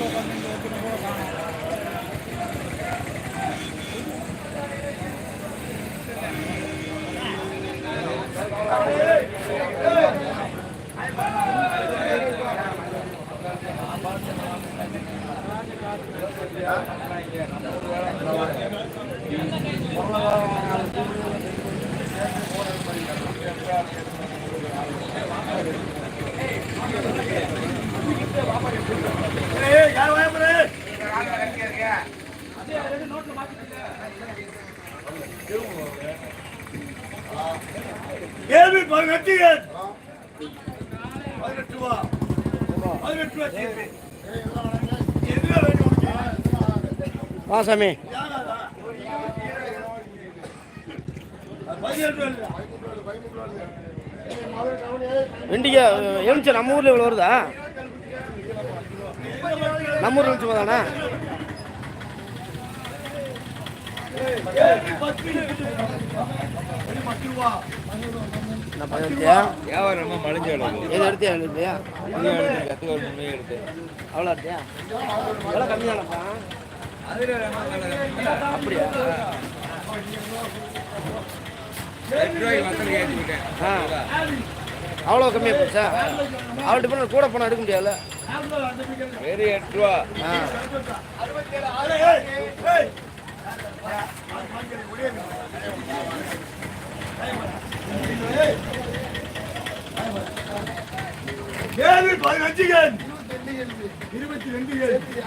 Yeah. கேள்வி பதினெட்டு ரூபா பதினெட்டு ரூபா சேர்த்து எதுல வேணும்? வா சாமி? பதினெட்டு? வெண்டிக்கா எலுமிச்சை நம்ம ஊரில் இவ்வளோ வருதா நம்ம ஊரில் எலுமிச்சை தானே கேள்வி பத்து அப்படியா ரெண்டு ரூபாய்க்கு வத்தல் ஏற்றி விட்டேன் ஆ அவ்வளோ கம்மியாக போச்சா அவள்கிட்ட போனால் கூட பணம் எடுக்க முடியாதுல்ல வெறும் எட்டு ரூபா ஆ ஏய், ஏய். இருபத்தி ரெண்டு இருபத்தி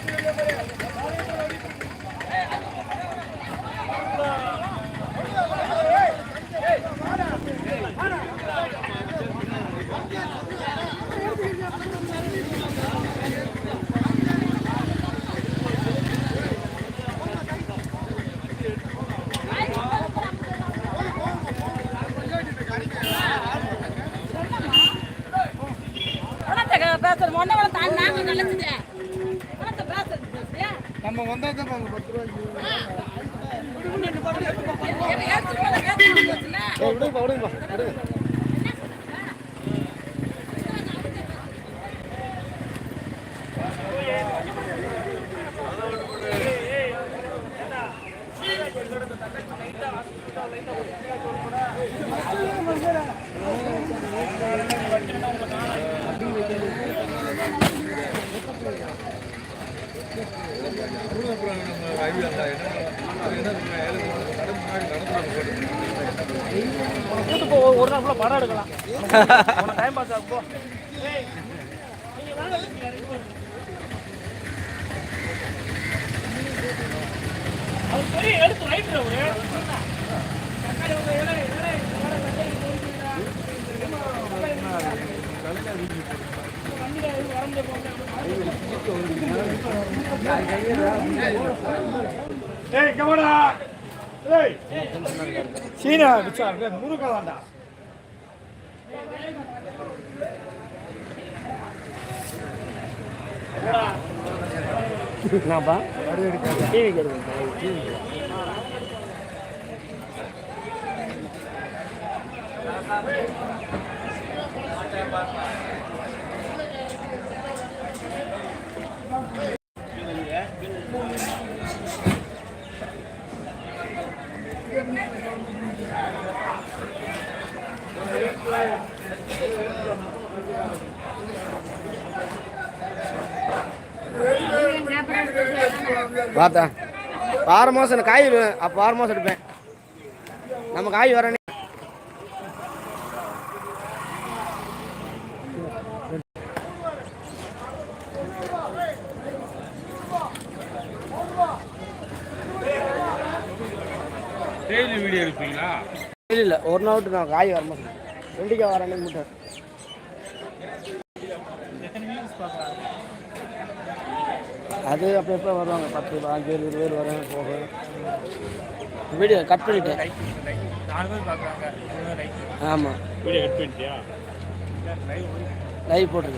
ரெண்டு. பேசுறது ஒன்ன தான் நாங்க கலந்துது உனக்கு பேசுறது நம்ம வந்தால் தான் நாங்கள் பத்து ரூபாய்க்கு விடுங்கப்பா விடுங்கப்பா விடுங்க ஒரு நாள் ஃபுல்லாக படம் எடுக்கலாம் டைம் பாஸ் ஆகும் போ ஏய் கவனா ஏய். சீனா விசார் முருகலாண்டா என்னப்பா? டிவி கேட்குது பார்த்தா ஆறு மாதம் காய் அப்போ ஆறு மாதம் எடுப்பேன். நம்ம காய் வரனே டெய்லி வீடியோ எடுப்பீங்களா? இல்லை இல்லை. ஒரு நாள் விட்டு நான் காய் வர மாட்டேன். வெண்டிக்காய் வர அன்னைக்கு மட்டும் அது அப்போ எப்போ வருவாங்க? பத்து ஏழு இருபது பேர் வர போக. வீடியோ கட் பண்ணிட்டேன். ஆமாம் வீடியோ கட் பண்ணிட்டியா? லைவ் போட்டிருக்கேன்.